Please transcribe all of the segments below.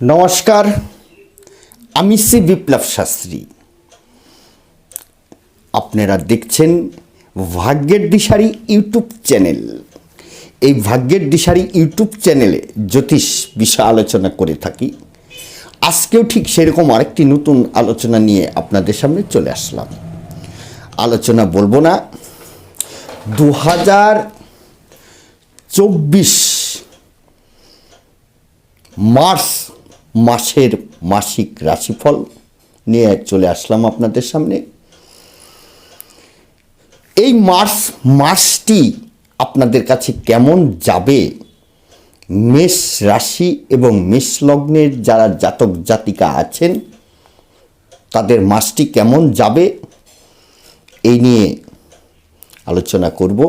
নমস্কার, আমি শ্রী বিপ্লব শাস্ত্রী। আপনারা দেখছেন ভাগ্যের দিশারি ইউটিউব চ্যানেল। এই ভাগ্যের দিশারি ইউটিউব চ্যানেলে জ্যোতিষ বিষয় আলোচনা করে থাকি। আজকেও ঠিক সেরকম আরেকটি নতুন আলোচনা নিয়ে আপনাদের সামনে চলে আসলাম। আলোচনা বলব না দু হাজার চব্বিশ মার্চ মাসের মাসিক রাশিফল নিয়ে চলে আসলাম আপনাদের সামনে। এই মার্চ মাসটি আপনাদের কাছে কেমন যাবে? মেষ রাশি এবং মেষ লগ্নের যারা জাতক জাতিকা আছেন, তাদের মাসটি কেমন যাবে? এই নিয়ে আলোচনা করব।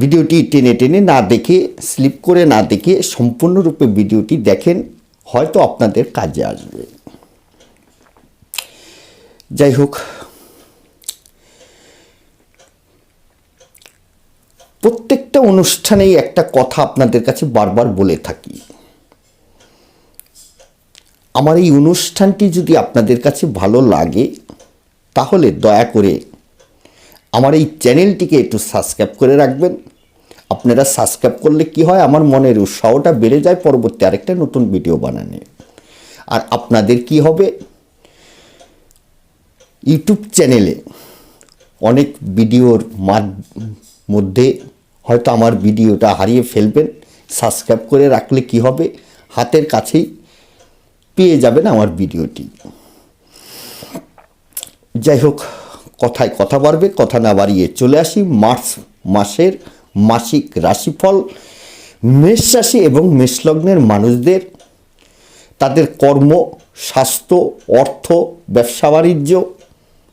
ভিডিওটি টেনে টেনে না দেখে, স্লিপ করে না দেখে সম্পূর্ণরূপে ভিডিওটি দেখেন, হয়তো আপনাদের কাজে আসবে। যাই হোক, প্রত্যেকটা অনুষ্ঠানেই একটা কথা আপনাদের কাছে বারবার বলে থাকি। আমার এই অনুষ্ঠানটি যদি আপনাদের কাছে ভালো লাগে, তাহলে দয়া করে আমার এই চ্যানেলটিকে একটু সাবস্ক্রাইব করে রাখবেন। আপনারা সাবস্ক্রাইব করলে কি হয়, আমার মনের উৎসাহটা বেড়ে যায় পরবর্তী আরেকটা নতুন ভিডিও বানানে। আর আপনাদের কি হবে? ইউটিউব চ্যানেলে অনেক ভিডিওর মধ্যে হয়তো আমার ভিডিওটা হারিয়ে ফেলবেন। সাবস্ক্রাইব করে রাখলে কি হবে? হাতের কাছেই পেয়ে যাবেন আমার ভিডিওটি। যাই হোক কথায় কথা বাড়বে, কথা না বাড়িয়ে চলে আসি মার্চ মাসের মাসিক রাশিফল। মেষ রাশি এবং মেষলগ্নের মানুষদের, তাদের কর্ম, স্বাস্থ্য, অর্থ, ব্যবসা বাণিজ্য,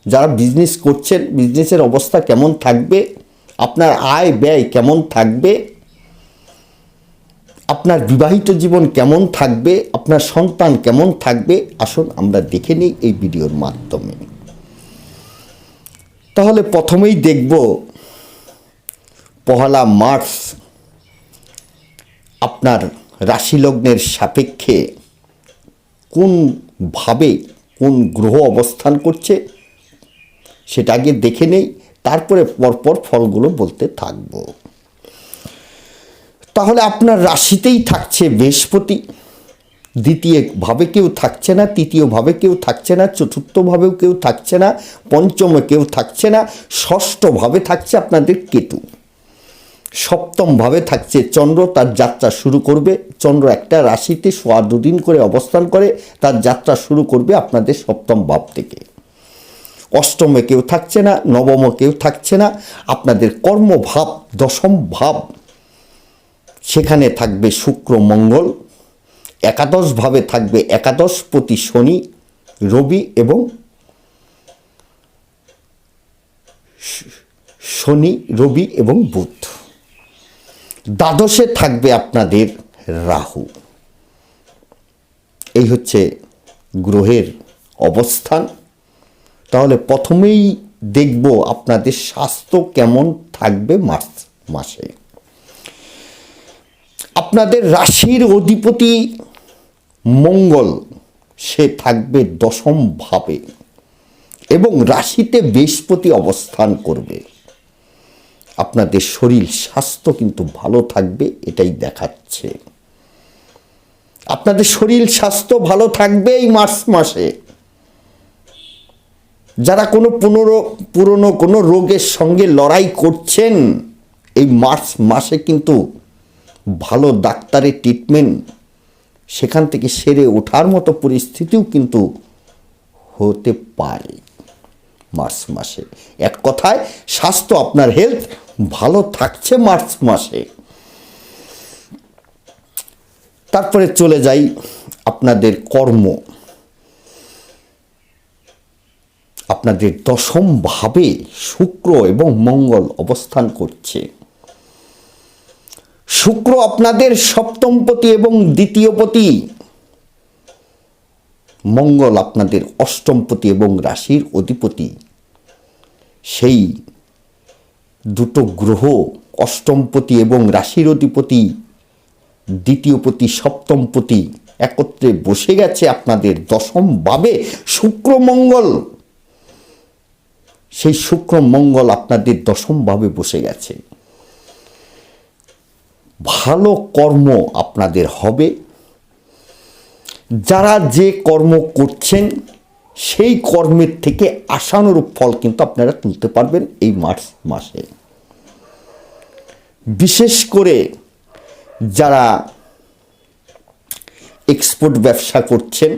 যারা বিজনেস করছেন বিজনেসের অবস্থা কেমন থাকবে, আপনার আয় ব্যয় কেমন থাকবে, আপনার বিবাহিত জীবন কেমন থাকবে, আপনার সন্তান কেমন থাকবে, আসুন আমরা দেখে নিই এই ভিডিওর মাধ্যমে। তাহলে প্রথমেই দেখব পহলা মার্চ আপনার রাশিলগ্নের সাপেক্ষে কোন ভাবে কোন গ্রহ অবস্থান করছে সেটা আগে দেখে নেই, তারপরে পরপর ফলগুলো বলতে থাকব। তাহলে আপনার রাশিতেই থাকছে বৃহস্পতি। দ্বিতীয়ভাবে কেউ থাকছে না, তৃতীয়ভাবে কেউ থাকছে না, চতুর্থভাবেও কেউ থাকছে না, পঞ্চমে কেউ থাকছে না, ষষ্ঠভাবে থাকছে আপনাদের কেতু। সপ্তমভাবে থাকছে চন্দ্র, তার যাত্রা শুরু করবে। চন্দ্র একটা রাশিতে সোয়া দুদিন করে অবস্থান করে, তার যাত্রা শুরু করবে আপনাদের সপ্তম ভাব থেকে। অষ্টমে কেউ থাকছে না, নবমে কেউ থাকছে না, আপনাদের কর্মভাব, দশম ভাব, সেখানে থাকবে শুক্র, মঙ্গল একাদশভাবে থাকবে একাদশ প্রতি শনি, রবি এবং শনি, রবি এবং বুধ। দ্বাদশে থাকবে আপনাদের রাহু। এই হচ্ছে গ্রহের অবস্থান। তাহলে প্রথমেই দেখব আপনাদের স্বাস্থ্য কেমন থাকবে মার্চ মাসে। আপনাদের রাশির অধিপতি মঙ্গল, সে থাকবে দশম ভাবে এবং রাশিতে বৃহস্পতি অবস্থান করবে। আপনাদের শরীর, স্বাস্থ্য কিন্তু ভালো থাকবে, এটাই দেখাচ্ছে। আপনাদের শরীর, স্বাস্থ্য ভালো থাকবে এই মার্চ মাসে। যারা কোনো পুনরো, পুরনো কোনো রোগের সঙ্গে লড়াই করছেন, এই মার্চ মাসে কিন্তু ভালো ডাক্তারের ট্রিটমেন্ট সেখান থেকে সেরে ওঠার মতো পরিস্থিতিও কিন্তু হতে পারে মার্চ মাসে। এক কথায়, স্বাস্থ্য আপনার হেলথ ভালো থাকছে মার্চ মাসে। তারপরে চলে যাই আপনাদের কর্ম। আপনাদের দশম ভাবে শুক্র এবং মঙ্গল অবস্থান করছে। শুক্র আপনাদের সপ্তমপতি এবং দ্বিতীয়পতি মঙ্গল আপনাদের অষ্টমপতি এবং রাশির অধিপতি। সেই দুটো গ্রহ অষ্টমপতি এবং রাশির অধিপতি দ্বিতীয়পতি সপ্তমপতি একত্রে বসে গেছে আপনাদের দশম ভাবে শুক্র মঙ্গল। সেই শুক্র মঙ্গল আপনাদের দশম ভাবে বসে গেছে। ভালো কর্ম আপনাদের হবে। যারা যে কর্ম করছেন, সেই কর্মের থেকে আশানুরূপ ফল কিন্তু আপনারা তুলতে পারবেন এই মার্চ মাসে। বিশেষ করে যারা এক্সপোর্ট ব্যবসা করছেন,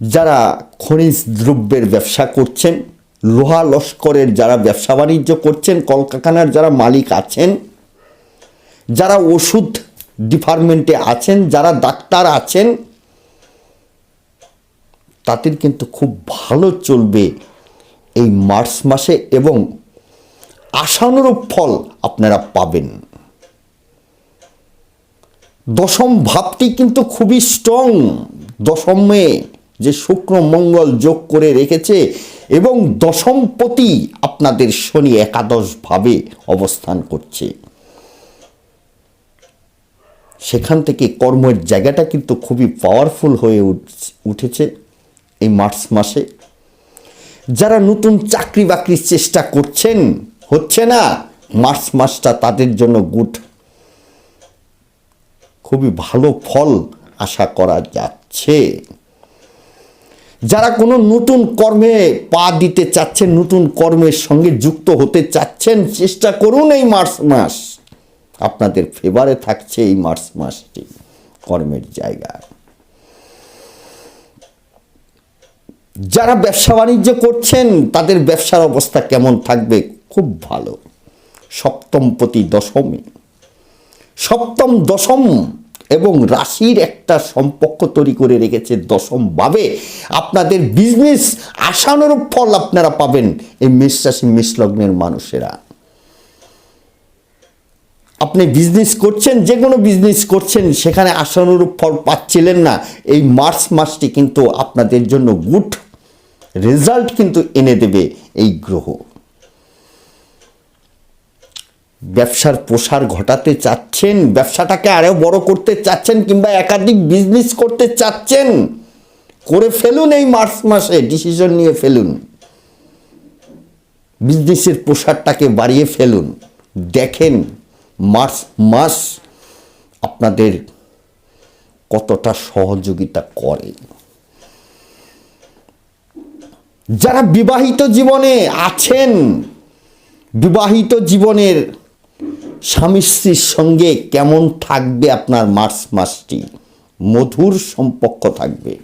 যারা খনিজ দ্রব্যের ব্যবসা করছেন, লোহা লস্করের যারা ব্যবসা বাণিজ্য করছেন, কলকারখানার যারা মালিক আছেন যারা ওষুধ ডিপার্টমেন্টে আছেন, যারা ডাক্তার আছেন, তাদের কিন্তু খুব ভালো চলবে এই মার্চ মাসে এবং আশানুরূপ ফল আপনারা পাবেন। দশম ভাবটি কিন্তু খুবই স্ট্রং দশমে যে শুক্র মঙ্গল যোগ করে রেখেছে এবং দশমপতি আপনাদের শনি একাদশ ভাবে অবস্থান করছে। সেখান থেকে কর্মের জায়গাটা কিন্তু খুবই পাওয়ারফুল হয়ে উঠ- উঠেছে এই মার্চ মাসে। যারা নতুন চাকরি বাকরির চেষ্টা করছেন, হচ্ছে না? মার্চ মাসটা তাদের জন্য গুড খুবই ভালো ফল আশা করা যাচ্ছে। যারা কোনো নতুন কর্মে পা দিতে চাচ্ছেন, নতুন কর্মের সঙ্গে যুক্ত হতে চাচ্ছেন, চেষ্টা করুন এই মার্চ মাস। আপনাদের ফেভারে থাকছে এই মার্চ মাসটি, কর্মের জায়গায় যারা ব্যবসা বাণিজ্য করছেন, তাদের ব্যবসার অবস্থা কেমন থাকবে? খুব ভালো। সপ্তম প্রতি দশমে। সপ্তম দশম এবং রাশির একটা সম্পর্ক তৈরি করে রেখেছে দশম ভাবে আপনাদের বিজনেস আশানুরূপ ফল আপনারা পাবেন এই মেষ রাশি, মেষ লগ্নের মানুষেরা। আপনি বিজনেস করছেন যে কোনো বিজনেস করছেন, সেখানে আশানুরূপ ফল পাচ্ছিলেন না। এই মার্চ মাসটি কিন্তু আপনাদের জন্য গুড রেজাল্ট কিন্তু এনে দেবে এই গ্রহ। ব্যবসার প্রসার ঘটাতে চাচ্ছেন, ব্যবসাটাকে আরও বড় করতে চাচ্ছেন কিংবা একাধিক বিজনেস করতে চাচ্ছেন, করে ফেলুন এই মার্চ মাসে ডিসিশন নিয়ে ফেলুন। বিজনেসের প্রসারটাকে বাড়িয়ে ফেলুন, দেখেন মার্চ মাস আপনাদের কতটা সহযোগিতা করে। যারা বিবাহিত জীবনে আছেন, বিবাহিত জীবনের স্বামী স্ত্রীর সঙ্গে কেমন থাকবে আপনার মার্চ মাসটি? মধুর সম্পর্ক থাকবে।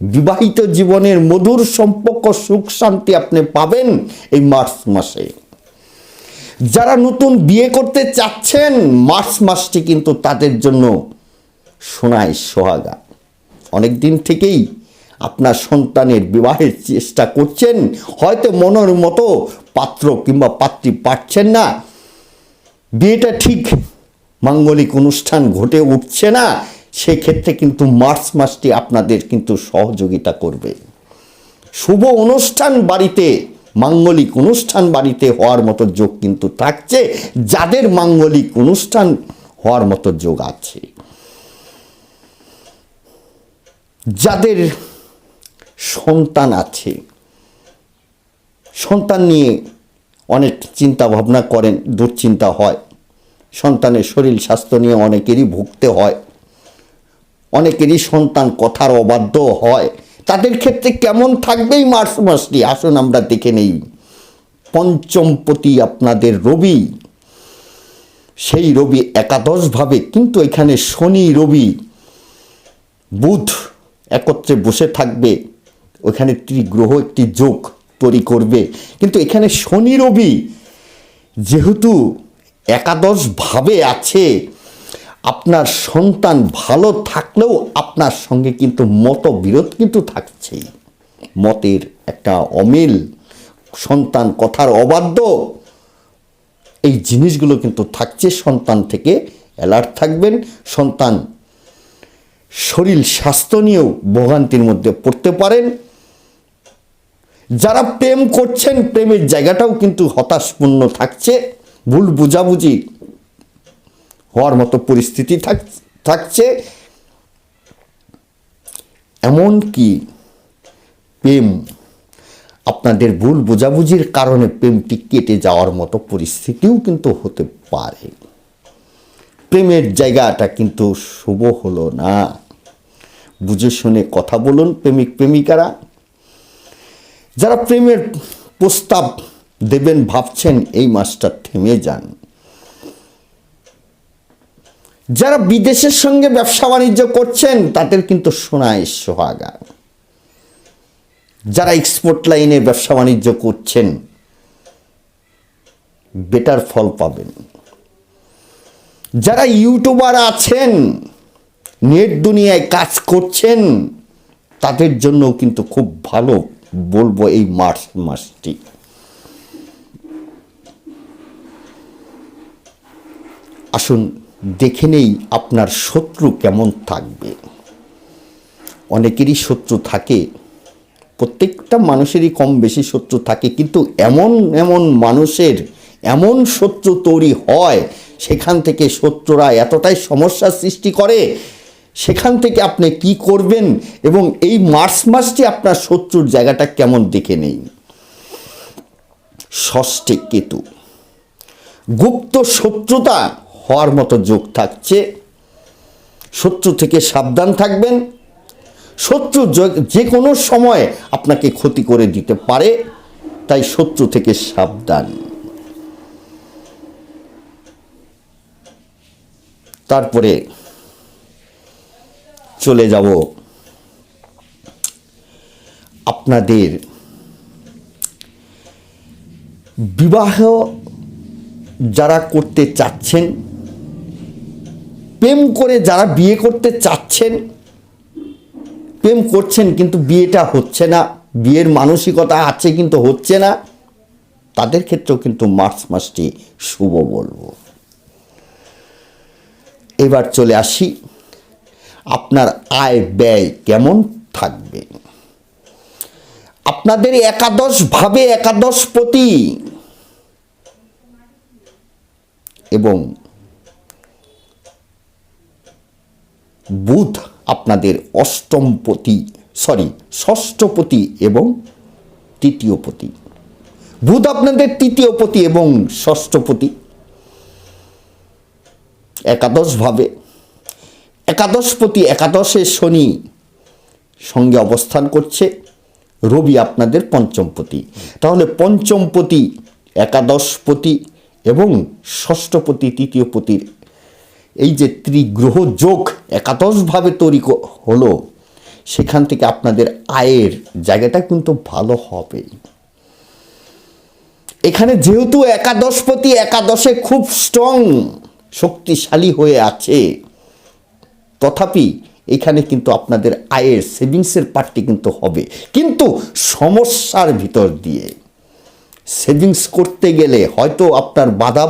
বিবাহিত জীবনের মধুর সম্পর্ক, সুখ, শান্তি আপনি পাবেন এই মার্চ মাসে। যারা নতুন বিয়ে করতে চাচ্ছেন, মার্চ মাসটি কিন্তু তাদের জন্য সোনায় সোহাগা। অনেক দিন থেকেই আপনার সন্তানের বিবাহের চেষ্টা করছেন, হয়তো মনের মতো পাত্র কিংবা পাত্রী পাচ্ছেন না। বিয়েটা ঠিক মাঙ্গলিক অনুষ্ঠান ঘটে উঠছে না, সেক্ষেত্রে কিন্তু মার্চ মাসটি আপনাদের কিন্তু সহযোগিতা করবে। শুভ অনুষ্ঠান বাড়িতে মাঙ্গলিক অনুষ্ঠান বাড়িতে হওয়ার মতো যোগ কিন্তু থাকছে, যাদের মাঙ্গলিক অনুষ্ঠান হওয়ার মতো যোগ আছে। যাদের সন্তান আছে, সন্তান নিয়ে অনেক চিন্তা ভাবনা করেন, দুশ্চিন্তা হয়। সন্তানের শরীর স্বাস্থ্য নিয়ে অনেকেরই ভুগতে হয়। অনেকেরই সন্তান কথার অবাধ্য হয়। তাদের ক্ষেত্রে কেমন থাকবে এই মার্চ মাসটি? আসুন আমরা দেখে নেই। পঞ্চমপতি আপনাদের রবি। সেই রবি একাদশভাবে কিন্তু এখানে শনি, রবি, বুধ একত্রে বসে থাকবে। ওখানে ত্রিগ্রহ একটি যোগ তৈরি করবে। কিন্তু এখানে শনি, রবি যেহেতু একাদশ ভাবে আছে আপনার সন্তান ভালো থাকলেও আপনার সঙ্গে কিন্তু মতবিরোধ কিন্তু থাকছেই। মতের একটা অমিল, সন্তান কথার অবাধ্য, এই জিনিসগুলো কিন্তু থাকছে সন্তান থেকে অ্যালার্ট থাকবেন। সন্তান শরীর স্বাস্থ্য নিয়েও ভোগান্তির মধ্যে পড়তে পারেন। যারা প্রেম করছেন, প্রেমের জায়গাটাও কিন্তু হতাশপূর্ণ থাকছে। ভুল বুঝাবুঝি হওয়ার মতো পরিস্থিতি থাক, থাকছে। এমন কি প্রেম, আপনাদের ভুল বোঝাবুঝির কারণে প্রেমটি কেটে যাওয়ার মতো পরিস্থিতিও কিন্তু হতে পারে। প্রেমের জায়গাটা কিন্তু শুভ হলো না। বুঝে শুনে কথা বলুন প্রেমিক, প্রেমিকারা। যারা প্রেমের প্রস্তাব দেবেন, ভাবছেন এই মাসটা থেমে যান। যারা বিদেশের সঙ্গে ব্যবসা বাণিজ্য করছেন, তাদের কিন্তু সোনায় সোহাগা। যারা এক্সপোর্ট লাইনে ব্যবসা বাণিজ্য করছেন বেটার ফল পাবেন। যারা ইউটিউবার আছেন, নেট দুনিয়ায় কাজ করছেন, তাদের জন্য কিন্তু খুব ভালো বলব এই মার্চ মাসটি। আসুন দেখে নেই আপনার শত্রু কেমন থাকবে। অনেকেরই শত্রু থাকে, প্রত্যেকটা মানুষেরই কম বেশি শত্রু থাকে, কিন্তু এমন এমন মানুষের এমন শত্রু তৈরি হয়, সেখান থেকে শত্রুরা এতটাই সমস্যার সৃষ্টি করে, সেখান থেকে আপনি কি করবেন এবং এই মার্চ মাসটি আপনার শত্রুর জায়গাটা কেমন দেখে নেই। ষষ্ঠে কেতু, গুপ্ত শত্রুতা হওয়ার মতো যোগ থাকছে। শত্রু থেকে সাবধান থাকবেন। শত্রু য- কোনো সময় আপনাকে ক্ষতি করে দিতে পারে, তাই শত্রু থেকে সাবধান। তারপরে চলে যাব আপনাদের বিবাহ যারা করতে চাচ্ছেন প্রেম করে যারা বিয়ে করতে চাচ্ছেন, প্রেম করছেন কিন্তু বিয়েটা হচ্ছে না, বিয়ের মানসিকতা আছে কিন্তু হচ্ছে না, তাদের ক্ষেত্রেও কিন্তু মার্চ মাসটি শুভ বলব। এবার চলে আসি, আপনার আয় ব্যয় কেমন থাকবে? আপনাদের একাদশ ভাবে একাদশ পতি এবং বুধ আপনাদের অষ্টমপতি সরি ষষ্ঠপতি এবং তৃতীয়পতি বুধ আপনাদের তৃতীয়পতি এবং ষষ্ঠপতি একাদশভাবে একাদশপতি একাদশে শনি সঙ্গে অবস্থান করছে, রবি আপনাদের পঞ্চমপতি তাহলে পঞ্চমপতি একাদশপতি এবং ষষ্ঠপতি তৃতীয়পতির এই যে ত্রিগ্রহ যোগ একাদশভাবে তৈরি হলো, সেখান থেকে আপনাদের আয়ের জায়গাটা কিন্তু ভালো হবে। এখানে যেহেতু একাদশপতি একাদশে খুব স্ট্রং শক্তিশালী হয়ে আছে, তথাপি এখানে কিন্তু আপনাদের আয়ের সেভিংসের পার্টটি কিন্তু হবে। কিন্তু সমস্যার ভিতর দিয়ে সেভিংস করতে গেলে হয়তো আপনার বাধা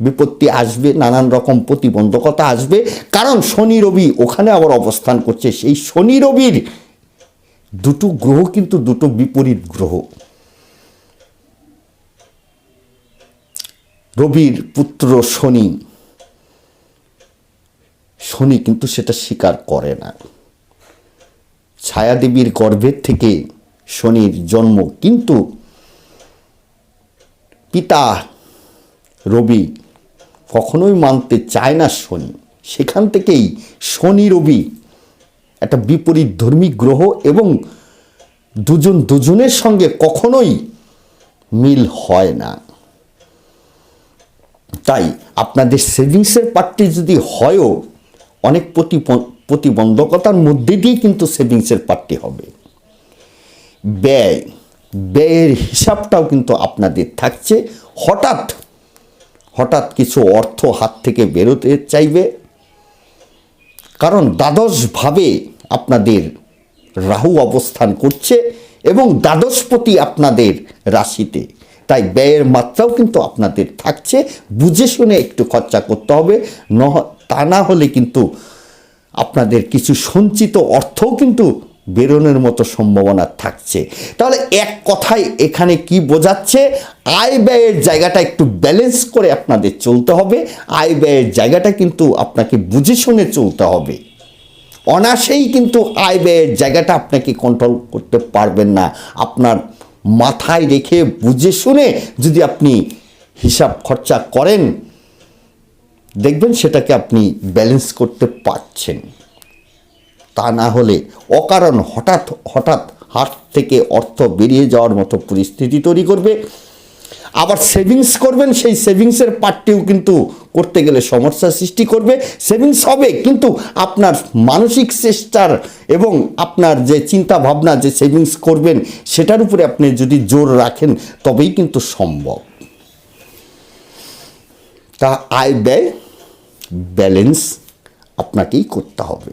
বিপত্তি আসবে, নানান রকম প্রতিবন্ধকতা আসবে। কারণ শনি রবি ওখানে আবার অবস্থান করছে। সেই শনি রবির দুটো গ্রহ কিন্তু দুটো বিপরীত গ্রহ। রবির পুত্র শনি। শনি কিন্তু সেটা স্বীকার করে না। ছায়াদেবীর গর্ভের থেকে শনির জন্ম। কিন্তু পিতা রবি কখনোই মানতে চায় না শনি। সেখান থেকেই শনি রবি একটা বিপরীত ধর্মী গ্রহ এবং দুজন দুজনের সঙ্গে কখনোই মিল হয় না। তাই আপনাদের সেভিংসের পার্টটি যদি হয়ও, অনেক প্রতিবন্ধকতার মধ্যে দিয়ে কিন্তু সেভিংসের পার্টটি হবে। ব্যয়, ব্যয়ের হিসাবটাও কিন্তু আপনাদের থাকছে। হঠাৎ হঠাৎ কিছু অর্থ হাত থেকে বেরোতে চাইবে? কারণ দ্বাদশভাবে আপনাদের রাহু অবস্থান করছে এবং দ্বাদশপতি আপনাদের রাশিতে। তাই ব্যয়ের মাত্রাও কিন্তু আপনাদের থাকছে। বুঝে শুনে একটু খরচা করতে হবে। ন তা না হলে কিন্তু আপনাদের কিছু সঞ্চিত অর্থও কিন্তু বেরোনোর মতো সম্ভাবনা থাকছে। তাহলে এক কথায় এখানে কি বোঝাচ্ছে? আয় ব্যয়ের জায়গাটা একটু ব্যালেন্স করে আপনাদের চলতে হবে। আয় ব্যয়ের জায়গাটা কিন্তু আপনাকে বুঝে শুনে চলতে হবে। অনাসেই কিন্তু আয় ব্যয়ের জায়গাটা আপনাকে কন্ট্রোল করতে পারবেন না। আপনার মাথায় রেখে বুঝে শুনে যদি আপনি হিসাব খরচা করেন, দেখবেন সেটাকে আপনি ব্যালেন্স করতে পারছেন। তা না হলে অকারণ হঠাৎ হঠাৎ হাত থেকে অর্থ বেরিয়ে যাওয়ার মতো পরিস্থিতি তৈরি করবে। আবার সেভিংস করবেন, সেই সেভিংসের পার্টটিও কিন্তু করতে গেলে সমস্যার সৃষ্টি করবে। সেভিংস হবে, কিন্তু আপনার মানসিক চেষ্টার এবং আপনার যে চিন্তা ভাবনা যে সেভিংস করবেন, সেটার উপরে আপনি যদি জোর রাখেন, তবেই কিন্তু সম্ভব। তা আয়, ব্যয় ব্যালেন্স আপনাকেই করতে হবে।